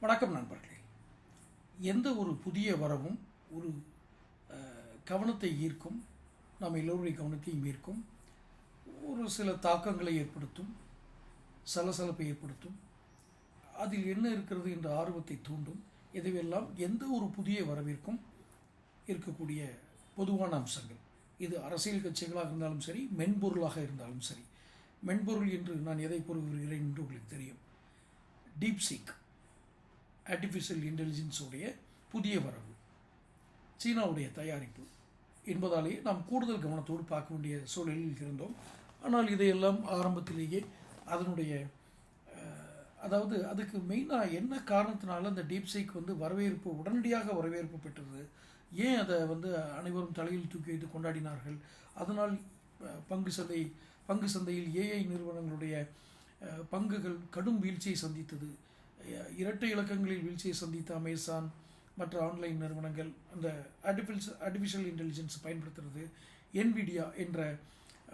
வணக்கம் நண்பர்களே. எந்த ஒரு புதிய வரவும் ஒரு கவனத்தை ஈர்க்கும் நாம் எல்லோருடைய கவனத்தையும் ஈர்க்கும் ஒரு சில தாக்கங்களை ஏற்படுத்தும் சலசலப்பை ஏற்படுத்தும் அதில் என்ன இருக்கிறது என்ற ஆர்வத்தை தூண்டும் இதுவெல்லாம் எந்த ஒரு புதிய வரவிற்கும் இருக்கக்கூடிய பொதுவான அம்சங்கள். இது அரசியல் கட்சிகளாக இருந்தாலும் சரி மென்பொருளாக இருந்தாலும் சரி. மென்பொருள் என்று நான் எதை கூறுகிறேன் என்று உங்களுக்கு தெரியும். டீப்சீக் ஆர்டிஃபிஷியல் இன்டெலிஜென்ஸுடைய புதிய வரவு. சீனாவுடைய தயாரிப்பு என்பதாலேயே நாம் கூடுதல் கவனத்தோடு பார்க்க வேண்டிய சூழலில் இருந்தோம். ஆனால் இதையெல்லாம் ஆரம்பத்திலேயே அதனுடைய அதாவது அதுக்கு மெயினாக என்ன காரணத்தினால அந்த டீப்சைக் வந்து வரவேற்பு உடனடியாக வரவேற்பு பெற்றது? ஏன் அதை வந்து அனைவரும் தலையில் தூக்கி வைத்து கொண்டாடினார்கள்? அதனால் பங்கு சந்தை பங்கு சந்தையில் ஏஐ நிறுவனங்களுடைய பங்குகள் கடும் வீழ்ச்சியை சந்தித்தது. இரட்டை இலக்கங்களில் வீழ்ச்சியை சந்தித்த அமேசான் மற்ற ஆன்லைன் நிறுவனங்கள் அந்த ஆர்டிஃபிஷியல் ஆர்டிஃபிஷியல் இன்டெலிஜென்ஸ் பயன்படுத்துறது என்விடியா என்ற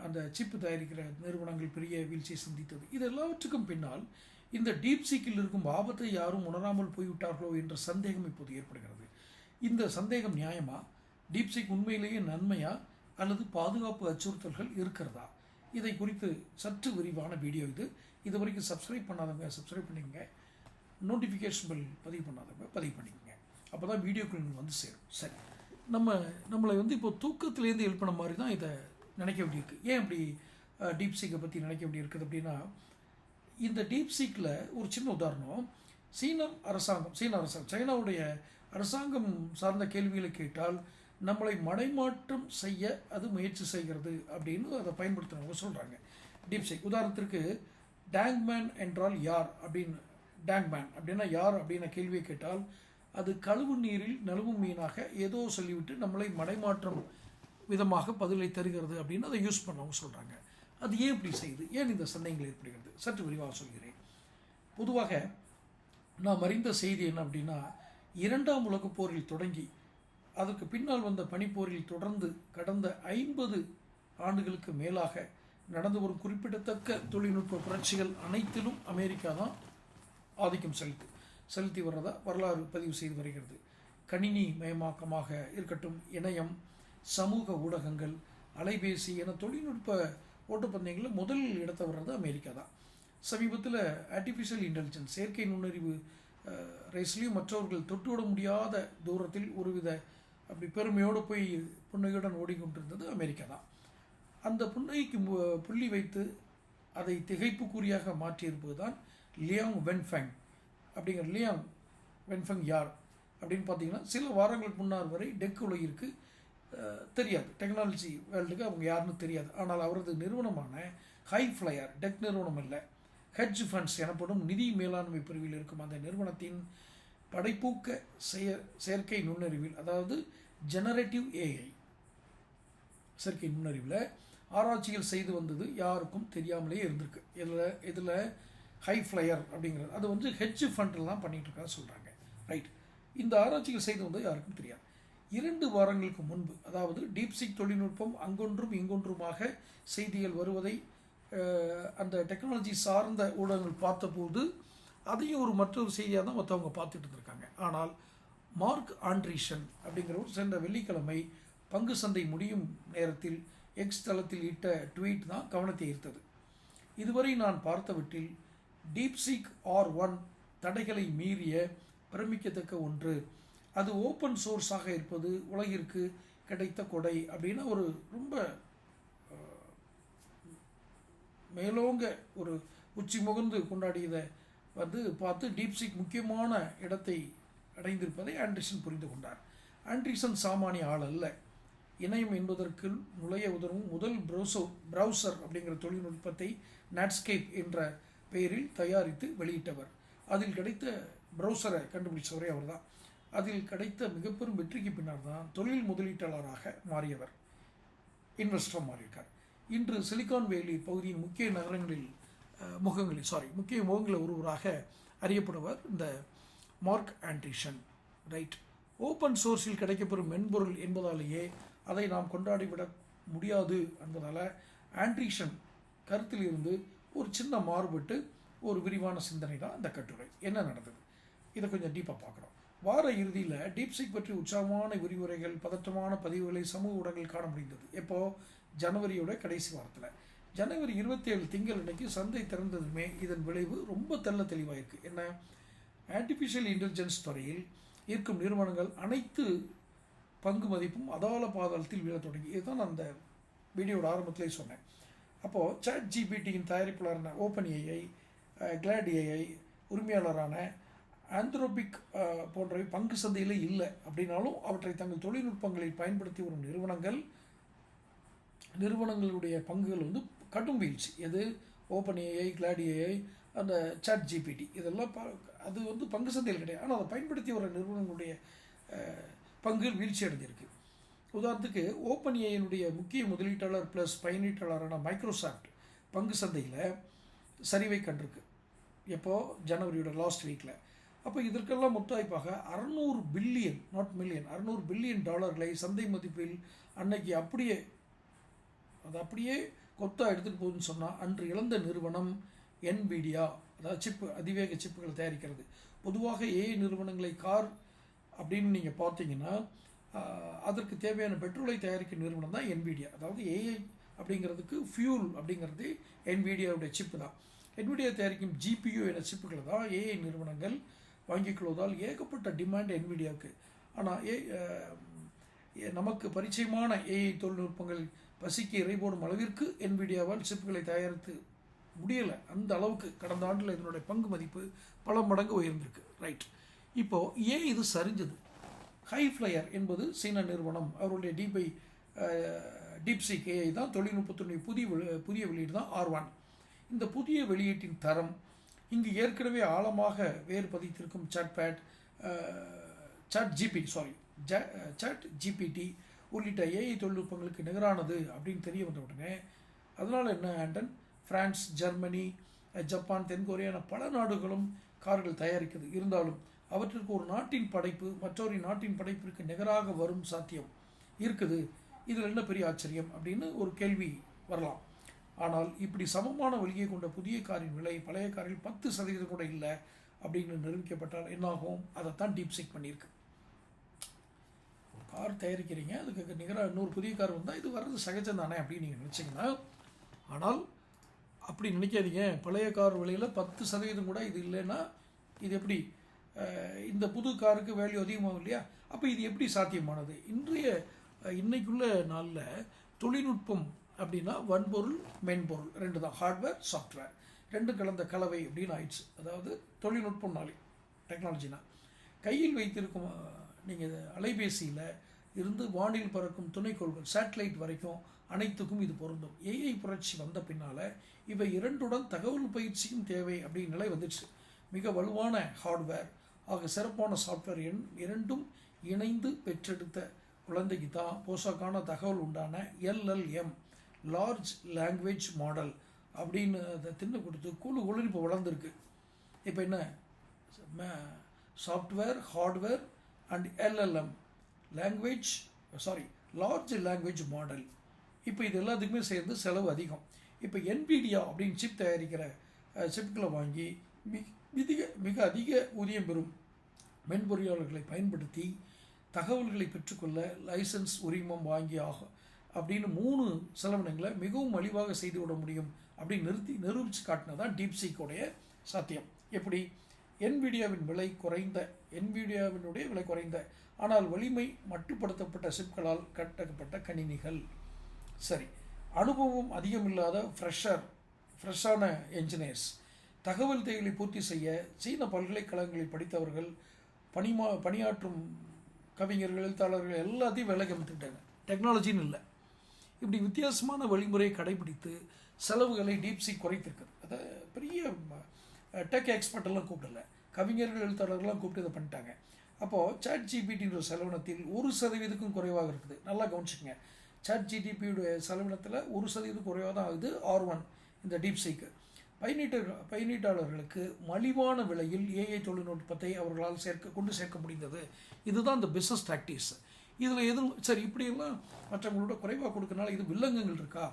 அந்த சிப்பு தயாரிக்கிற நிறுவனங்கள் பெரிய வீழ்ச்சியை சந்தித்தது. இது எல்லாவற்றுக்கும் பின்னால் இந்த டீப் சீக்கில் இருக்கும் ஆபத்தை யாரும் உணராமல் போய்விட்டார்களோ என்ற சந்தேகம் இப்போது ஏற்படுகிறது. இந்த சந்தேகம் நியாயமா? டீப் சீக் உண்மையிலேயே நன்மையா? அல்லது பாதுகாப்பு அச்சுறுத்தல்கள் இருக்கிறதா? இதை குறித்து சற்று விரிவான வீடியோ இது. இது வரைக்கும் சப்ஸ்கிரைப் பண்ணாதவங்க சப்ஸ்கிரைப் பண்ணிக்கங்க. நோட்டிஃபிகேஷன் பில் பதிவு பண்ணாதவங்க பதிவு பண்ணிக்கோங்க. அப்போ தான் வீடியோக்கள் உங்களுக்கு வந்து சேரும். சரி. நம்ம நம்மளை வந்து இப்போ தூக்கத்துலேருந்து எழுப்பின மாதிரி தான் இதை நினைக்க வேண்டியிருக்கு. ஏன் அப்படி டீப் சீக்கை பற்றி நினைக்க வேண்டியிருக்குது அப்படின்னா இந்த டீப் சீக்கில் ஒரு சின்ன உதாரணம். சீன அரசாங்கம் சீன அரசாங்கம் சைனாவுடைய அரசாங்கம் சார்ந்த கேள்விகளை கேட்டால் நம்மளை மடைமாற்றம் செய்ய அது முயற்சி செய்கிறது அப்படின்னு அதை பயன்படுத்துகிறவங்க சொல்கிறாங்க டீப் சீக் உதாரணத்திற்கு டேங்மேன் என்றால் யார் அப்படின்னு டேங்மேன் அப்படின்னா யார் அப்படின்ன கேள்வியை கேட்டால் அது கழுவு நீரில் நழுவும் மீனாக ஏதோ சொல்லிவிட்டு நம்மளை மடைமாற்றம் விதமாக பதிலை தருகிறது அப்படின்னு அதை யூஸ் பண்ணவங்க சொல்கிறாங்க அது ஏன் இப்படி செய்யுது? ஏன் இந்த சந்தேகங்கள் ஏற்படுகிறது? சற்று விரிவாக சொல்கிறேன். பொதுவாக நாம் அறிந்த செய்தி என்ன அப்படின்னா இரண்டாம் உலகப் போரில் தொடங்கி அதற்கு பின்னால் வந்த பனிப்போரில் தொடர்ந்து கடந்த ஐம்பது ஆண்டுகளுக்கு மேலாக நடந்து வரும் குறிப்பிடத்தக்க தொழில்நுட்ப புரட்சிகள் அனைத்திலும் அமெரிக்கா தான் ஆதிக்கம் செலுத்து செலுத்தி வர்றதா வரலாறு பதிவு செய்து வருகிறது. கணினி மயமாக்கமாக இருக்கட்டும் இணையம் சமூக ஊடகங்கள் அலைபேசி என தொழில்நுட்ப ஓட்டப்பந்தயங்களில் முதல் இடத்தை வர்றது அமெரிக்கா தான். சமீபத்தில் ஆர்டிஃபிஷியல் இன்டெலிஜென்ஸ் செயற்கை நுண்ணறிவு அஹ், ரேஸ்லையும் மற்றவர்கள் தொட்டுவிட முடியாத தூரத்தில் ஒருவித அப்படி பெருமையோடு போய் புன்னகையுடன் ஓடிக்கொண்டிருந்தது அமெரிக்கா தான். அந்த புன்னகைக்கு புள்ளி வைத்து அதை திகைப்புக்குறியாக மாற்றியிருப்பது தான் லியாங் வென்ஃபெங். அப்படிங்கிற லியாங் வென்ஃபெங் யார்? அப்படின்னு பார்த்தீங்கன்னா சில வாரங்களுக்கு முன்னார் வரை டெக் உலகிற்கு தெரியாது. டெக்னாலஜி வேர்ல்டுக்கு அவங்க யாருன்னு தெரியாது. ஆனால் அவரது நிறுவனமான ஹை ஃப்ளையர் டெக் நிறுவனம் இல்லை ஹெட்ஜ் ஃபண்ட்ஸ் எனப்படும் நிதி மேலாண்மை பிரிவில் இருக்கும் அந்த நிறுவனத்தின் படைப்பூக்க செய செயற்கை நுண்ணறிவில் அதாவது ஜெனரேட்டிவ் ஏஐ செயற்கை நுண்ணறிவில் ஆராய்ச்சிகள் செய்து வந்தது யாருக்கும் தெரியாமலே இருந்திருக்கு. இதில் இதில் ஹை ஃப்ளையர் அப்படிங்கிறது அது வந்து ஹெச் ஃபண்டில் தான் பண்ணிட்டு இருக்கான்னு சொல்கிறாங்க ரைட் இந்த ஆராய்ச்சிகள் செய்து வந்தது யாருக்கும் தெரியாது. இரண்டு வாரங்களுக்கு முன்பு அதாவது டீப்சிக் தொழில்நுட்பம் அங்கொன்றும் இங்கொன்றுமாக செய்திகள் வருவதை அந்த டெக்னாலஜி சார்ந்த ஊடகங்கள் பார்த்தபோது அதையும் ஒரு மற்றொரு செய்தியாக தான் மற்றவங்க பார்த்துட்டு இருந்திருக்காங்க. ஆனால் மார்க் ஆண்ட்ரீஷன் அப்படிங்கிறவர் சென்ற வெள்ளிக்கிழமை பங்கு சந்தை முடியும் நேரத்தில் எக்ஸ் தளத்தில் இட்ட ட்வீட் தான் கவனத்தை ஈர்த்தது. இதுவரை நான் பார்த்தவற்றில் டீப்சீக் ஆர் ஒன் தடைகளை மீறிய பிரமிக்கத்தக்க ஒன்று. அது ஓப்பன் சோர்ஸாக இருப்பது உலகிற்கு கிடைத்த கொடை அப்படின்னு ஒரு ரொம்ப மேலோங்க ஒரு உச்சி முகந்து கொண்டாடியதை வந்து பார்த்து டீப்சிக் முக்கியமான இடத்தை அடைந்திருப்பதை ஆண்ட்ரிசன் புரிந்து கொண்டார். ஆண்ட்ரிசன் சாமானிய ஆள் அல்ல. இணையம் என்பதற்கு நுழைய உதவும் முதல் ப்ரௌசோ ப்ரௌசர் அப்படிங்கிற தொழில்நுட்பத்தை நாட்ஸ்கேப் என்ற பெயரில் தயாரித்து வெளியிட்டவர். அதில் கிடைத்த ப்ரௌசரை கண்டுபிடிச்சவரே அவர்தான். அதில் கிடைத்த மிகப்பெரும் வெற்றிக்கு பின்னர் தான் தொழில் முதலீட்டாளராக மாறியவர். இன்வெஸ்டராக மாறியிருக்கார். இன்று சிலிகான் வேலி பகுதியின் முக்கிய நகரங்களில் முகங்களில் சாரி முக்கிய முகங்களில் ஒருவராக அறியப்படுவர் இந்த மார்க் ஆண்ட்ரிஷன் ரைட் ஓப்பன் சோர்ஸில் கிடைக்கப்பெறும் மென்பொருள் என்பதாலேயே அதை நாம் கொண்டாடிவிட முடியாது என்பதால் ஆண்ட்ரிஷன் கருத்தில் இருந்து ஒரு சின்ன மாறுபட்டு ஒரு விரிவான சிந்தனை தான் இந்த கட்டுரை. என்ன நடந்தது? இதை கொஞ்சம் டீப்பாக பார்க்குறோம் வார இறுதியில் டீப்சிக் பற்றி உற்சாகமான விரிவுரைகள் பதற்றமான பதிவுகளை சமூக ஊடகங்கள் காண முடிந்தது. எப்போது ஜனவரியோட கடைசி வாரத்தில். ஜனவரி இருபத்தேழு திங்கள் அன்னைக்கு சந்தை திறந்ததுமே இதன் விளைவு ரொம்ப தெள்ள தெளிவாக இருக்குது என்ன? ஆர்டிஃபிஷியல் இன்டெலிஜென்ஸ் துறையில் இருக்கும் நிறுவனங்கள் அனைத்து பங்கு மதிப்பும் அதால பாதாளத்தில் விழத் தொடங்கி இதுதான் நான் அந்த வீடியோட ஆரம்பத்திலே சொன்னேன். அப்போது சாட் ஜிபிடியின் தயாரிப்பாளரான ஓப்பன் ஏஐ கிளாட் ஏஐ உரிமையாளரான ஆந்த்ரோபிக் போன்றவை பங்கு சந்தையில் இல்லை அப்படின்னாலும் அவற்றை தங்கள் தொழில்நுட்பங்களில் பயன்படுத்தி வரும் நிறுவனங்கள் நிறுவனங்களுடைய பங்குகள் வந்து கடும் வீழ்ச்சி. எது? ஓப்பன் ஏஐ கிளாடி ஏஐ அந்த சாட் ஜிபிடி இதெல்லாம் ப அது வந்து பங்கு சந்தையில் கிடையாது. ஆனால் அதை பயன்படுத்தி வர நிறுவனங்களுடைய பங்கு வீழ்ச்சி அடைஞ்சிருக்கு. உதாரணத்துக்கு ஓப்பன் ஏஐனுடைய முக்கிய முதலீட்டாளர் ப்ளஸ் பயனீட்டாளரான மைக்ரோசாஃப்ட் பங்கு சந்தையில் சரிவை கண்டிருக்கு. எப்போது ஜனவரியோட லாஸ்ட் வீக்கில் அப்போ இதற்கெல்லாம் முத்தாய்ப்பாக அறநூறு பில்லியன் நாட் மில்லியன் அறநூறு பில்லியன் டாலர்களை சந்தை மதிப்பில் அன்னைக்கு அப்படியே அது அப்படியே கொத்தா எடுத்துகிட்டு போகுதுன்னு சொன்னால் அன்று இழந்த நிறுவனம் என்பிடியா அதாவது சிப்பு அதிவேக சிப்புகளை தயாரிக்கிறது. பொதுவாக ஏஐ நிறுவனங்களை கார் அப்படின்னு நீங்கள் பார்த்தீங்கன்னா அதற்கு தேவையான பெட்ரோலை தயாரிக்கும் நிறுவனம் தான் NVIDIA. அதாவது ஏஐ அப்படிங்கிறதுக்கு ஃபியூல் அப்படிங்கிறது NVIDIA-உடைய சிப்பு தான். NVIDIA தயாரிக்கும் ஜிபியு என சிப்புகளை தான் ஏஐ நிறுவனங்கள் வாங்கிக் கொள்வதால் ஏகப்பட்ட டிமாண்ட் NVIDIA-வுக்கு ஆனால் ஏ நமக்கு பரிச்சயமான ஏஐ தொழில்நுட்பங்கள் பசிக்கு இறைபோடும் அளவிற்கு NVIDIA-வால் சிப்புகளை தயாரித்து முடியலை. அந்த அளவுக்கு கடந்த ஆண்டில் இதனுடைய பங்கு மதிப்பு பல மடங்கு உயர்ந்திருக்கு. ரைட் இப்போது ஏன் இது சரிஞ்சது? ஹை ஃப்ளையர் என்பது சீன நிறுவனம். அவருடைய டிபை டீப்சிக் கேஐ தான் தொழில்நுட்பத்துடைய புதிய வெளி- புதிய வெளியீடு தான் ஆர் ஒன் இந்த புதிய வெளியீட்டின் தரம் இங்கு ஏற்கனவே ஆழமாக வேறு பதித்திருக்கும் chatbot chat GP sorry chat GPT உள்ளிட்ட ஏஐ தொழில்நுட்பங்களுக்கு நிகரானது அப்படின்னு தெரிய வந்த உடனே அதனால் என்ன ஆண்டன்? பிரான்ஸ் ஜெர்மனி ஜப்பான் தென்கொரியான பல நாடுகளும் கார்கள் தயாரிக்கிறது. இருந்தாலும் அவற்றிற்கு ஒரு நாட்டின் படைப்பு மற்றொரு நாட்டின் படைப்பிற்கு நிகராக வரும் சாத்தியம் இருக்குது. இதில் என்ன பெரிய ஆச்சரியம் அப்படின்னு ஒரு கேள்வி வரலாம். ஆனால் இப்படி சமமான வழியை கொண்ட புதிய காரின் விலை பழைய காரில் பத்து சதவீதம் கூட இல்லை அப்படின்னு நிரூபிக்கப்பட்டால் என்னாகும்? அதைத்தான் டீப்சிக் பண்ணியிருக்கு. ஒரு கார் தயாரிக்கிறீங்க அதுக்கு நிகராக இன்னொரு புதிய கார் வந்தால் இது வர்றது சகஜம் தானே அப்படின்னு நீங்கள் நினச்சிங்கன்னா ஆனால் அப்படி நினைக்காதீங்க. பழைய கார் விலையில் பத்து சதவீதம் கூட இது இல்லைன்னா இது எப்படி? இந்த புது காருக்கு வேல்யூ அதிகமாகும் இல்லையா? அப்போ இது எப்படி சாத்தியமானது? இன்றைய இன்னைக்குள்ள நாளில் தொழில்நுட்பம் அப்படின்னா வன்பொருள் மென்பொருள் ரெண்டு தான் ஹார்ட்வேர் சாஃப்ட்வேர் ரெண்டு கலந்த கலவை அப்படின்னு ஆயிடுச்சு. அதாவது தொழில்நுட்பம் நாளை டெக்னாலஜினா கையில் வைத்திருக்கும் நீங்கள் அலைபேசியில் இருந்து வானில் பறக்கும் துணைக்கோள்கள் சேட்டலைட் வரைக்கும் அனைத்துக்கும் இது பொருந்தும். ஏஐ புரட்சி வந்த பின்னால் இவை இரண்டுடன் தகவல் பயிற்சியும் தேவை அப்படின்னு நிலை வந்துடுச்சு மிக வலுவான ஹார்ட்வேர் ஆக சிறப்பான சாஃப்ட்வேர் எண் இரண்டும் இணைந்து பெற்றெடுத்த குழந்தைக்கு தான் போசாக்கான தகவல் உண்டான எல்எல்எம் லார்ஜ் லாங்குவேஜ் மாடல் அப்படின்னு அதை தின்னு கொடுத்து குழு குழுன்னு இப்போ வளர்ந்துருக்கு. இப்போ என்ன? Software hardware and LLM language sorry large language model இப்போ இது எல்லாத்துக்குமே சேர்ந்து செலவு அதிகம். இப்போ என்பிடியா அப்படின்னு சிப் தயாரிக்கிற சிப்களை வாங்கி மிக மிக மிக அதிக ஊதியம் பெறும் மென்பொறியாளர்களை பயன்படுத்தி தகவல்களை பெற்றுக்கொள்ள லைசன்ஸ் உரிமம் வாங்கி ஆகும் அப்படின்னு மூணு செலவினங்களை மிகவும் மலிவாக செய்து விட முடியும் அப்படின்னு நிறுத்தி நிரூபித்து காட்டினதான் டீப்சீக்கோடைய சாத்தியம். எப்படி? என்விடியாவின் விலை குறைந்த என்விடியாவினுடைய விலை குறைந்த ஆனால் வலிமை மட்டுப்படுத்தப்பட்ட சிப்களால் கட்டப்பட்ட கணினிகள். சரி அனுபவம் அதிகமில்லாத ஃப்ரெஷர் ஃப்ரெஷ்ஷான என்ஜினியர்ஸ் தகவல் தேவைகளை பூர்த்தி செய்ய சீன பல்கலைக்கழகங்களில் படித்தவர்கள் பணிமா பணியாற்றும் கவிஞர்கள் எழுத்தாளர்கள் எல்லாத்தையும் வேலைக்கு அமர்த்திட்டாங்க டெக்னாலஜின்னு இல்லை. இப்படி வித்தியாசமான வழிமுறையை கடைபிடித்து செலவுகளை டீப்சி குறைத்திருக்குது. அதை பெரிய டெக் எக்ஸ்பர்ட்டெல்லாம் கூப்பிடல. கவிஞர்கள் எழுத்தாளர்கள்லாம் கூப்பிட்டு இதை பண்ணிட்டாங்க. அப்போது சாட் ஜிபிடின்ற செலவினத்தில் ஒரு சதவீதத்துக்கும் குறைவாக இருக்குது. நல்லா கவனிச்சுக்கங்க. சாட் ஜிடிபியுடைய செலவினத்தில் ஒரு சதவீதம் குறைவாக தான் ஆகுது. ஆர் ஒன் இந்த டீப்சிக்கு பயனீட்டு பயனீட்டாளர்களுக்கு மலிவான விலையில் ஏஐ தொழில்நுட்பத்தை அவர்களால் சேர்க்க கொண்டு சேர்க்க முடிந்தது. இதுதான் இந்த பிஸ்னஸ் டாக்டிஸ் இதில் எதுவும் சரி இப்படியெல்லாம் மற்றவங்களோட குறைவாக கொடுக்கறனால இது வில்லங்கங்கள் இருக்கா?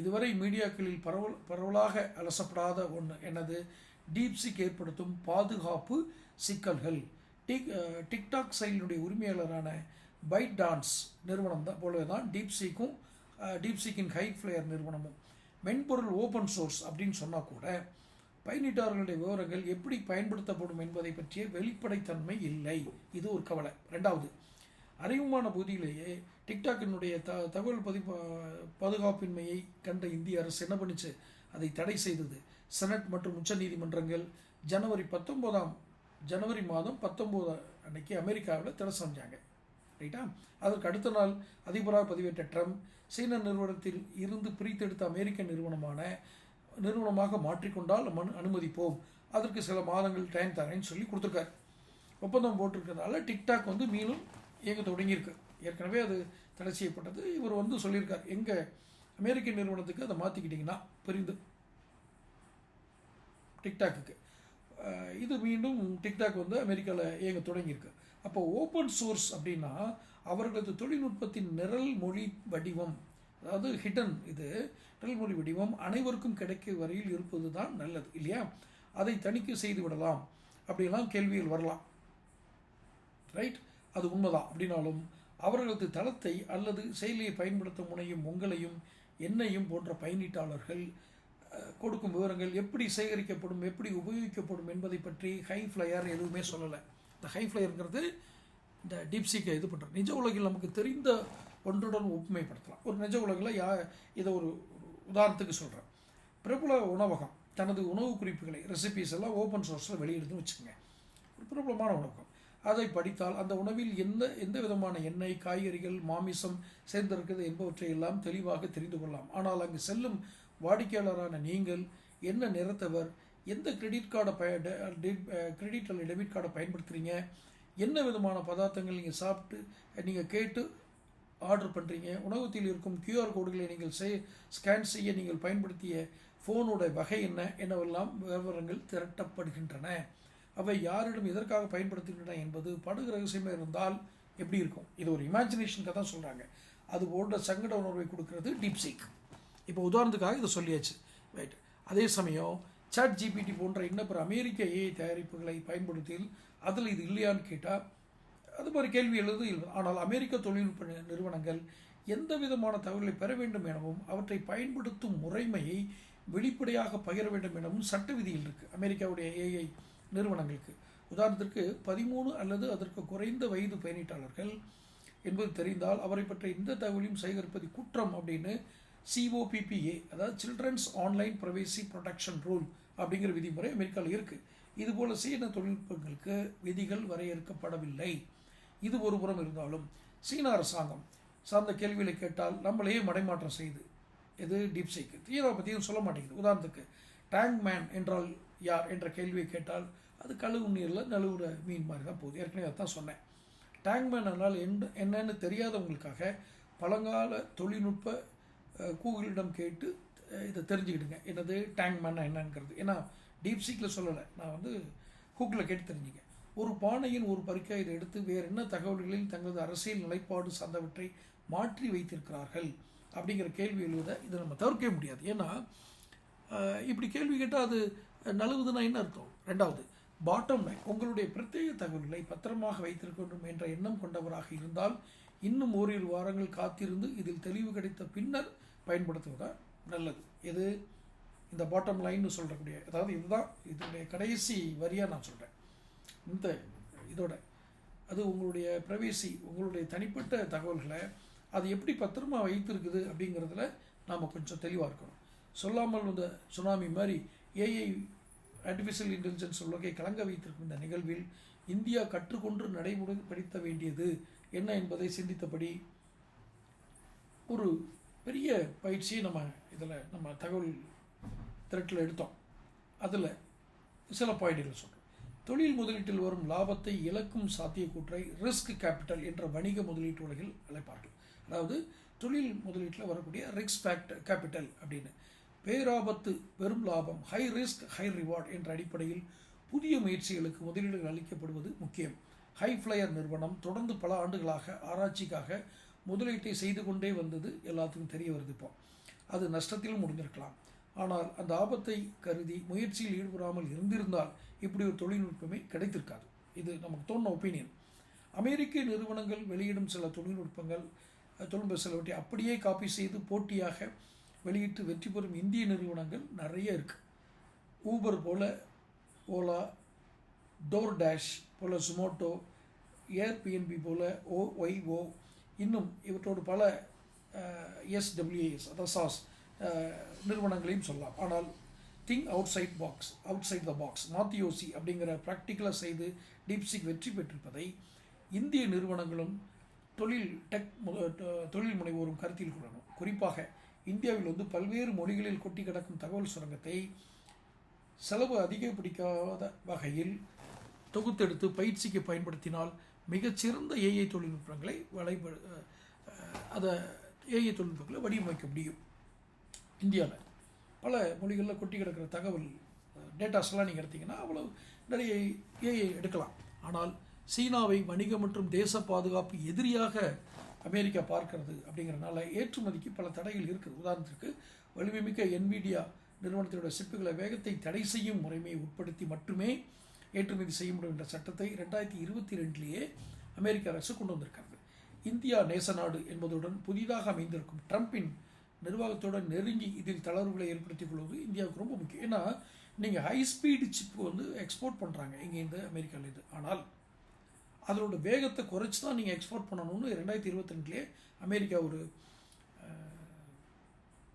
இதுவரை மீடியாக்களில் பரவல் பரவலாக அலசப்படாத ஒன்று எனது டீப்சிக் ஏற்படுத்தும் பாதுகாப்பு சிக்கல்கள். டிக் டிக்டாக் செயலினுடைய உரிமையாளரான பைட் டான்ஸ் நிறுவனம் தான் போலவே தான் டீப்சிக்கும் டீப்சிக்கின் ஹை ஃப்ளேயர் நிறுவனமும். மென்பொருள் ஓப்பன் சோர்ஸ் அப்படின்னு சொன்னால் கூட பயனீட்டாளர்களுடைய விவரங்கள் எப்படி பயன்படுத்தப்படும் என்பதை பற்றிய வெளிப்படைத்தன்மை இல்லை. இது ஒரு கவலை. ரெண்டாவது அறிவுமான பகுதியிலேயே டிக்டாக்கினுடைய த தகவல் பதிப்பு பாதுகாப்பின்மையை கண்ட இந்திய அரசு என்ன பண்ணிச்சு? அதை தடை செய்தது. செனட் மற்றும் உச்சநீதிமன்றங்கள் ஜனவரி பத்தொம்போதாம் ஜனவரி மாதம் பத்தொம்போது அன்னைக்கு அமெரிக்காவில் தடை செஞ்சாங்க. ரைட்டா அதற்கு அடுத்த நாள் அதிபராக பதிவேற்ற ட்ரம்ப் சீன நிறுவனத்தில் இருந்து பிரித்தெடுத்த அமெரிக்க நிறுவனமான நிறுவனமாக மாற்றிக்கொண்டால் மனு அனுமதிப்போம். அதற்கு சில மாதங்கள் டைம் தரேன்னு சொல்லி கொடுத்துருக்காரு. ஒப்பந்தம் போட்டிருக்கிறதுனால டிக்டாக் வந்து மீண்டும் இயங்க தொடங்கியிருக்கு. ஏற்கனவே அது தடை செய்யப்பட்டது. இவர் வந்து சொல்லியிருக்கார். எங்கள் அமெரிக்க நிறுவனத்துக்கு அதை மாற்றிக்கிட்டிங்கன்னா புரிந்து. டிக்டாக்குக்கு இது மீண்டும் டிக்டாக் வந்து அமெரிக்காவில் இயங்க தொடங்கியிருக்கு. அப்போ ஓப்பன் சோர்ஸ் அப்படின்னா அவர்களது தொழில்நுட்பத்தின் நிரல் மொழி வடிவம் அதாவது ஹிடன் இது நிரல் மொழி வடிவம் அனைவருக்கும் கிடைக்க வரையில் இருப்பது தான் நல்லது இல்லையா? அதை தணிக்கை செய்து விடலாம். அப்படிலாம் கேள்விகள் வரலாம். ரைட் அது உண்மைதான். அப்படின்னாலும் அவர்களது தளத்தை அல்லது செயலியை பயன்படுத்த முனையும் உங்களையும் என்னையும் போன்ற பயனீட்டாளர்கள் கொடுக்கும் விவரங்கள் எப்படி சேகரிக்கப்படும் எப்படி உபயோகிக்கப்படும் என்பதை பற்றி ஹை ஃப்ளையர் எதுவுமே சொல்லலை. இந்த ஹை ஃப்ளையருங்கிறது இந்த டீப்சிக்கை இது பண்ணுறது நிஜ உலகில் நமக்கு தெரிந்த ஒன்றுடன் ஒப்புமைப்படுத்தலாம். ஒரு நிஜ உலகில் யா இதை ஒரு உதாரணத்துக்கு சொல்கிறேன் பிரபல உணவகம் தனது உணவு குறிப்புகளை ரெசிபிஸ் எல்லாம் ஓப்பன் சோர்ஸில் வெளியிடுதுன்னு வச்சுக்கோங்க. ஒரு பிரபலமான உணவகம். அதை படித்தால் அந்த உணவில் எந்த எந்த விதமான எண்ணெய் காய்கறிகள் மாமிசம் சேர்ந்திருக்கிறது என்பவற்றை எல்லாம் தெளிவாக தெரிந்து கொள்ளலாம். ஆனால் அங்கு செல்லும் வாடிக்கையாளரான நீங்கள் என்ன நிறத்தவர் எந்த கிரெடிட் கார்டை பய கிரெடிட் uh, uh, அல்லது டெபிட் கார்டை பயன்படுத்துகிறீங்க என்ன விதமான பதார்த்தங்கள் நீங்கள் சாப்பிட்டு நீங்கள் கேட்டு ஆர்டர் பண்ணுறீங்க உணவகத்தில் இருக்கும் கியூஆர் கோடுகளை நீங்கள் செய் ஸ்கேன் செய்ய நீங்கள் பயன்படுத்திய ஃபோனோட வகை என்ன? என்னவெல்லாம் விவரங்கள் திரட்டப்படுகின்றன? அவை யாரிடம் எதற்காக பயன்படுத்துகின்றன என்பது படுகு ரகசியமாக இருந்தால் எப்படி இருக்கும்? இது ஒரு இமேஜினேஷனுக்கு தான் சொல்கிறாங்க அது போன்ற சங்கட உணர்வை கொடுக்கறது டீப்சீக் இப்போ உதாரணத்துக்காக இதை சொல்லியாச்சு. ரைட் அதே சமயம் சாட் ஜிபிடி போன்ற இன்ன பிற அமெரிக்க ஏஐ தயாரிப்புகளை பயன்படுத்தியில் அதில் இது இல்லையான்னு கேட்டால் அது மாதிரி கேள்வி எழுது இல்லை ஆனால் அமெரிக்க தொழில்நுட்ப நிறுவனங்கள் எந்த விதமான தகவலை பெற வேண்டும் எனவும் அவற்றை பயன்படுத்தும் முறைமையை வெளிப்படையாக பகிர வேண்டும் எனவும் சட்ட விதியில் இருக்குது அமெரிக்காவுடைய ஏஐ நிறுவனங்களுக்கு. உதாரணத்திற்கு பதிமூணு அல்லது அதற்கு குறைந்த வயது பயனீட்டாளர்கள் என்பது தெரிந்தால் அவரை பற்றிய எந்த தகவலையும் சேகரிப்பது குற்றம் அப்படின்னு சிஓபிபிஏ அதாவது children's online privacy protection rule அப்படிங்கிற விதிமுறை அமெரிக்காவில் இருக்குது இதுபோல் சீன தொழில்நுட்பங்களுக்கு விதிகள் வரையறுக்கப்படவில்லை. இது ஒரு புறம் இருந்தாலும் சீன அரசாங்கம் சார்ந்த கேள்விகளை கேட்டால் நம்மளையே மடைமாற்றம் செய்து எது? டீப்சைக்கு தீவிர பற்றியும் சொல்ல மாட்டேங்குது. உதாரணத்துக்கு டேங்க் மேன் என்றால் யார் என்ற கேள்வியை கேட்டால் அது கழுவு நீரில் நழுவுற மீன் மாதிரி தான் போகுது. ஏற்கனவே அதான் சொன்னேன். டேங்க் மேன் என்றால் என்ன என்னன்னு தெரியாதவங்களுக்காக பழங்கால தொழில்நுட்ப கூகுளிடம் கேட்டு இதை தெரிஞ்சுக்கிடுங்க. என்னது டேங்க் மேனா என்னங்கிறது. ஏன்னா டீப் சீக்கில் சொல்லலை. நான் வந்து கூகுளில் கேட்டு தெரிஞ்சுங்க ஒரு பானையின் ஒரு பறிக்கை இதை எடுத்து வேறு என்ன தகவல்களில் தங்களது அரசியல் நிலைப்பாடு சார்ந்தவற்றை மாற்றி வைத்திருக்கிறார்கள்? அப்படிங்கிற கேள்வி எழுவதை இதை நம்ம தவிர்க்கவே முடியாது. ஏன்னா இப்படி கேள்வி கேட்டால் அது நழுவுதுன்னா என்ன அர்த்தம்? ரெண்டாவது பாட்டம் லைன் உங்களுடைய பிரத்யேக தகவல்களை பத்திரமாக வைத்திருக்க வேண்டும் என்ற எண்ணம் கொண்டவராக இருந்தால் இன்னும் ஓரிரு வாரங்கள் காத்திருந்து இதில் தெளிவு கிடைத்த பின்னர் பயன்படுத்துவதா நல்லது. எது? இந்த பாட்டம் லைன்னு சொல்கிறக்கூடிய அதாவது இதுதான் இதனுடைய கடைசி வரியாக நான் சொல்கிறேன் இந்த இதோட அது உங்களுடைய பிரவேசி உங்களுடைய தனிப்பட்ட தகவல்களை அது எப்படி பத்திரமா வைத்திருக்குது அப்படிங்கிறதுல நாம் கொஞ்சம் தெளிவாக இருக்கணும். சொல்லாமல் வந்த சுனாமி மாதிரி ஏஐ ஆர்டிஃபிஷியல் இன்டெலிஜென்ஸ் உலகை கலங்க வைத்திருக்கும் இந்த நிகழ்வில் இந்தியா கற்றுக்கொண்டு நடைமுறைப்படுத்த வேண்டியது என்ன என்பதை சிந்தித்தபடி ஒரு பெரிய பயிற்சியை நம்ம இதில் நம்ம தகவல் திரட்டில் எடுத்தோம். அதில் சில பாயிண்ட்கள் சொல்கிறோம் தொழில் முதலீட்டில் வரும் லாபத்தை இழக்கும் சாத்தியக்கூற்றை ரிஸ்க் கேபிட்டல் என்ற வணிக முதலீட்டு உலகில் அழைப்பார்கள். அதாவது தொழில் முதலீட்டில் வரக்கூடிய ரிஸ்க் ஃபேக்டர் கேபிட்டல் அப்படின்னு. பேராபத்து பெரும் லாபம் ஹை ரிஸ்க் ஹை ரிவார்ட் என்ற அடிப்படையில் புதிய முயற்சிகளுக்கு முதலீடுகள் அளிக்கப்படுவது முக்கியம். ஹை ஃப்ளையர் நிறுவனம் தொடர்ந்து பல ஆண்டுகளாக ஆராய்ச்சிக்காக முதலீட்டை செய்து கொண்டே வந்தது எல்லாத்துக்கும் தெரிய வருது இப்போ. அது நஷ்டத்திலும் முடிந்திருக்கலாம். ஆனால் அந்த ஆபத்தை கருதி முயற்சியில் ஈடுபடாமல் இருந்திருந்தால் இப்படி ஒரு தொழில்நுட்பமே கிடைத்திருக்காது. இது நமக்கு தோணுன ஒப்பீனியன் அமெரிக்க நிறுவனங்கள் வெளியிடும் சில தொழில்நுட்பங்கள் தொழில்நுட்ப சிலவற்றை அப்படியே காப்பி செய்து போட்டியாக வெளியிட்டு வெற்றி பெறும் இந்திய நிறுவனங்கள் நிறைய இருக்குது ஊபர் போல் ஓலா டோர் டேஷ் போல் சுமோட்டோ ஏர்பிஎன்பி போல ஓ ஒய்ஓ இன்னும் இவற்றோடு பல எஸ்டபிள்யூஎஸ் அதாவது சாஸ் நிறுவனங்களையும் சொல்லலாம். ஆனால் think outside box outside the box மாத்தி யோசி அப்படிங்கிற ப்ராக்டிக்கலாக செய்து டீப்சிக் வெற்றி பெற்றிருப்பதை இந்திய நிறுவனங்களும் தொழில் டெக் தொழில் முனைவோரும் கருத்தில் கொள்ளணும். குறிப்பாக இந்தியாவில் வந்து பல்வேறு மொழிகளில் கொட்டி கிடக்கும் தகவல் சுரங்கத்தை செலவு அதிகப்பிடிக்காத வகையில் தொகுத்தெடுத்து பயிற்சிக்கு பயன்படுத்தினால் மிகச்சிறந்த ஏஐ தொழில்நுட்பங்களை வலைப அதை ஏஐ தொழில்நுட்பங்களை வடிவமைக்க முடியும் இந்தியாவில் பல மொழிகளில் கொட்டி கிடக்கிற தகவல் டேட்டாஸ்லாம் நீங்கள் எடுத்தீங்கன்னா அவ்வளோ நிறைய ஏஐ எடுக்கலாம். ஆனால் சீனாவை வணிக மற்றும் தேச பாதுகாப்பு எதிரியாக அமெரிக்கா பார்க்கிறது அப்படிங்கிறனால ஏற்றுமதிக்கு பல தடைகள் இருக்குது. உதாரணத்திற்கு வலிமைமிக்க என்விடியா நிறுவனத்தினுடைய சிப்புகளை வேகத்தை தடை செய்யும் முறைமையை உட்படுத்தி மட்டுமே ஏற்றுமதி செய்ய முடியும் என்ற சட்டத்தை ரெண்டாயிரத்தி இருபத்தி ரெண்டிலேயே அமெரிக்க அரசு கொண்டு வந்திருக்கிறது. இந்தியா நேச நாடு என்பதுடன் புதிதாக அமைந்திருக்கும் ட்ரம்பின் நிர்வாகத்துடன் நெருங்கி இதில் தளர்வுகளை ஏற்படுத்திக் கொள்வது இந்தியாவுக்கு ரொம்ப முக்கியம். ஏன்னா நீங்கள் ஹை ஸ்பீடு சிப் வந்து எக்ஸ்போர்ட் பண்ணுறாங்க இங்கேருந்து இது ஆனால் அதனோட வேகத்தை குறைச்சி தான் நீங்கள் எக்ஸ்போர்ட் பண்ணணும்னு ரெண்டாயிரத்தி இருபத்தி ரெண்டுலேயே அமெரிக்கா ஒரு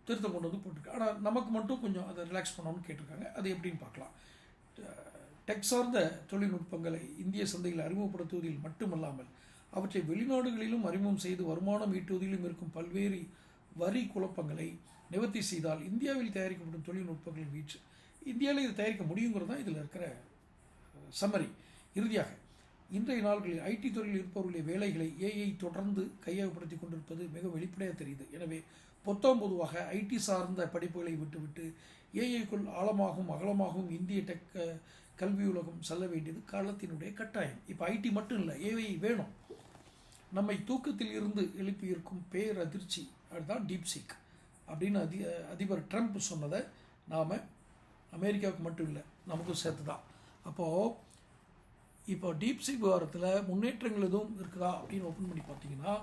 திருத்தம் கொண்டு வந்து போட்டிருக்கு. ஆனால் நமக்கு மட்டும் கொஞ்சம் அதை ரிலாக்ஸ் பண்ணணும்னு கேட்டிருக்காங்க. அது எப்படின்னு பார்க்கலாம். டெக் சார்ந்த தொழில்நுட்பங்களை இந்திய சந்தையில் அறிமுகப்படுத்துவதில் மட்டுமல்லாமல் அவற்றை வெளிநாடுகளிலும் அறிமுகம் செய்து வருமானம் ஈட்டுவதிலும் இருக்கும் பல்வேறு வரி குழப்பங்களை நிவர்த்தி செய்தால் இந்தியாவில் தயாரிக்கப்படும் தொழில்நுட்பங்களின் வீச்சு. இந்தியாவில் இது தயாரிக்க முடியுங்கிறது தான் இதில் இருக்கிற சம்மரி இறுதியாக இன்றைய நாள்களில் ஐடி துறையில் இருப்பவர்களுடைய வேலைகளை ஏஐ தொடர்ந்து கையகப்படுத்தி கொண்டிருப்பது மிக வெளிப்படையாக தெரியுது. எனவே பொத்தம் பொதுவாக ஐடி சார்ந்த படிப்புகளை விட்டுவிட்டு ஏஐக்குள் ஆழமாகவும் அகலமாகவும் இந்திய டெக் கல்வி உலகம் செல்ல வேண்டியது காலத்தினுடைய கட்டாயம். இப்போ ஐடி மட்டும் இல்லை ஏஐ வேணும். நம்மை தூக்கத்தில் இருந்து எழுப்பியிருக்கும் பேரதிர்ச்சி அதுதான் டீப்சிக் அப்படின்னு அதி அதிபர் ட்ரம்ப் சொன்னதை நாம் அமெரிக்காவுக்கு மட்டும் இல்லை நமக்கும் சேர்த்து தான் அப்போது இப்போ டீப்சிக் விவகாரத்தில் முன்னேற்றங்கள் எதுவும் இருக்குதா அப்படின்னு ஓப்பன் பண்ணி பார்த்தீங்கன்னா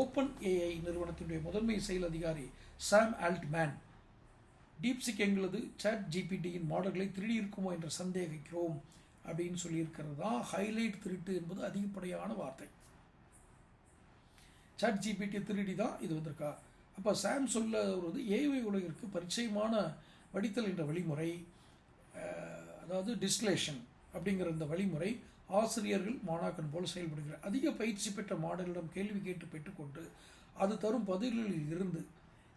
ஓப்பன் ஏஐ நிறுவனத்தினுடைய முதன்மை செயல் அதிகாரி சாம் ஆல்ட்மேன் டீப்சிக் எங்களது சாட் ஜிபிடியின் மாடல்களை திருடி இருக்குமோ என்று சந்தேகிக்கிறோம் அப்படின்னு சொல்லியிருக்கிறது தான் ஹைலைட் திருட்டு என்பது அதிகப்படியான வார்த்தை. சாட் ஜிபிடி திருடி தான் இது வந்திருக்கா? அப்போ சாம் சொல்ல வருவது ஏஐ உலகிற்கு பரிச்சயமான வடித்தல் என்ற வழிமுறை அதாவது டிஸ்லேஷன் அப்படிங்கிற இந்த வழிமுறை ஆசிரியர்கள் மாணாக்கன் போல் செயல்படுகிறார் அதிக பயிற்சி பெற்ற மாடலிடம் கேள்வி கேட்டு பெற்றுக்கொண்டு அது தரும் பதில்களில் இருந்து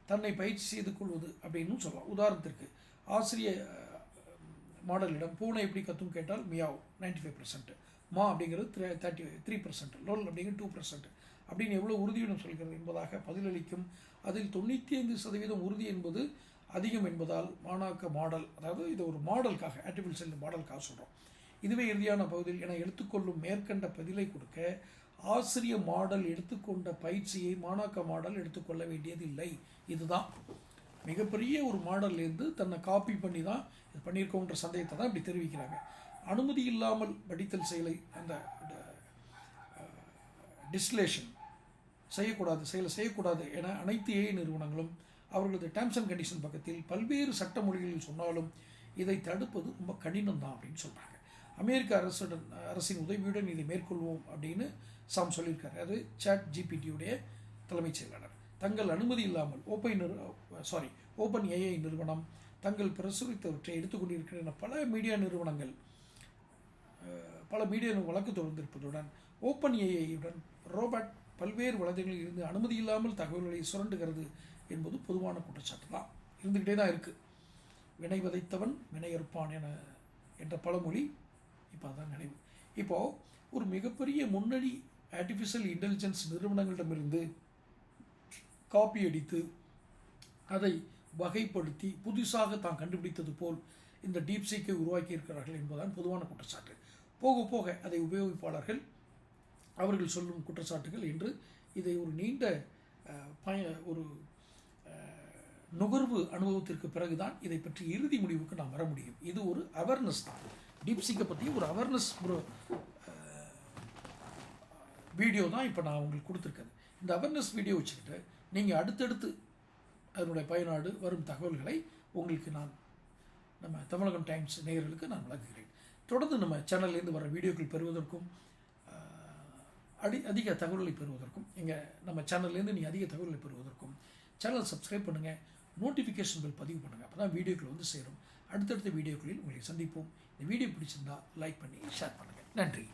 தன்னை பயிற்சி செய்து கொள்வது அப்படின்னு சொல்லலாம். உதாரணத்திற்கு ஆசிரிய மாடலிடம் பூனை எப்படி கத்தும் கேட்டால் மியாவ் நைன்டி ஃபைவ் மா அப்படிங்கிறது த்ரீ தேர்ட்டி த்ரீ பர்சன்ட் லோல் அப்படிங்கிறது டூ பர்சன்ட் அப்படின்னு எவ்வளோ உறுதியுடன் சொல்கிறது என்பதாக பதிலளிக்கும். அதில் தொண்ணூற்றி ஐந்து சதவீதம் உறுதி என்பது அதிகம் என்பதால் மாணாக்க மாடல் அதாவது இது ஒரு மாடலுக்காக ஆர்டிஃபிஷியல் மாடலுக்காக சொல்கிறோம் இதுவே இறுதியான பகுதியில் என எடுத்துக்கொள்ளும் மேற்கண்ட பதிலை கொடுக்க ஆசிரிய மாடல் எடுத்துக்கொண்ட பயிற்சியை மாணாக்க மாடல் எடுத்துக்கொள்ள வேண்டியதில்லை. இதுதான். மிகப்பெரிய ஒரு மாடல்லேருந்து தன்னை காப்பி பண்ணி தான் இது பண்ணியிருக்கோன்ற சந்தேகத்தை தான் இப்படி தெரிவிக்கிறாங்க. அனுமதி இல்லாமல் படித்தல் செயலை அந்த டிஸ்லேஷன் செய்யக்கூடாது செயலை செய்யக்கூடாது என அனைத்து ஏஐ நிறுவனங்களும் அவர்களது டேர்ம்ஸ் அண்ட் கண்டிஷன் பக்கத்தில் பல்வேறு சட்ட மொழிகளில் சொன்னாலும் இதை தடுப்பது ரொம்ப கடினம் தான் அப்படின்னு சொல்கிறாங்க அமெரிக்க அரசுடன் அரசின் உதவியுடன் இதை மேற்கொள்வோம் அப்படின்னு சாம் சொல்லியிருக்காரு. அது சாட் ஜிபிடியுடைய தலைமைச் செயலாளர். தங்கள் அனுமதி இல்லாமல் ஓப்பன் சாரி ஓப்பன் ஏஐ நிறுவனம் தங்கள் பிரசுரித்தவற்றை எடுத்துக்கொண்டிருக்கின்றன பல மீடியா நிறுவனங்கள் பல மீடியா வழக்கு தொடர்ந்திருப்பதுடன் ஓப்பன் ஏஐயுடன் ரோபோட் பல்வேறு வளர்ச்சிகளில் இருந்து அனுமதி இல்லாமல் தகவல்களை சுரண்டுகிறது என்பது பொதுவான குற்றச்சாட்டு தான். இருந்துக்கிட்டே தான் இருக்குது வினை விதைத்தவன் வினையறுப்பான் என என்ற பழமொழி இப்போ அதான் நினைவு. இப்போது ஒரு மிகப்பெரிய முன்னணி ஆர்டிஃபிஷியல் இன்டெலிஜென்ஸ் நிறுவனங்களிடமிருந்து காப்பி அடித்து அதை வகைப்படுத்தி புதுசாக தான் கண்டுபிடித்தது போல் இந்த டீப்சீக்கை உருவாக்கி இருக்கிறார்கள் என்பதுதான் பொதுவான குற்றச்சாட்டு. போக போக அதை உபயோகிப்பாளர்கள் அவர்கள் சொல்லும் குற்றச்சாட்டுகள் என்று இதை ஒரு நீண்ட பய ஒரு நுகர்வு அனுபவத்திற்கு பிறகுதான் இதை பற்றி இறுதி முடிவுக்கு நாம் வர முடியும். இது ஒரு அவேர்னஸ் தான். டீப்சிக்கை பற்றி ஒரு அவேர்னஸ் ஒரு வீடியோ தான் இப்போ நான் உங்களுக்கு கொடுத்துருக்கேன். இந்த அவேர்னஸ் வீடியோ வச்சுக்கிட்டு நீங்கள் அடுத்தடுத்து அதனுடைய பயனாடு வரும் தகவல்களை உங்களுக்கு நான் நம்ம தமிழகம் டைம்ஸ் நேயர்களுக்கு நான் வழங்குகிறேன். தொடர்ந்து நம்ம சேனல்லேருந்து வர வீடியோக்கள் பெறுவதற்கும் அடி அதிக தகவல்களை பெறுவதற்கும் எங்கள் நம்ம சேனல்லேருந்து நீங்கள் அதிக தகவல்களை பெறுவதற்கும் சேனல் சப்ஸ்கிரைப் பண்ணுங்கள் நோட்டிஃபிகேஷன் பில் பதிவு பண்ணுங்கள் அப்போ தான் வீடியோக்கள் வந்து சேரும். அடுத்தடுத்த வீடியோக்களில் உங்களை சந்திப்போம். இந்த வீடியோ பிடிச்சிருந்தா லைக் பண்ணி ஷேர் பண்ணுங்கள் நன்றி.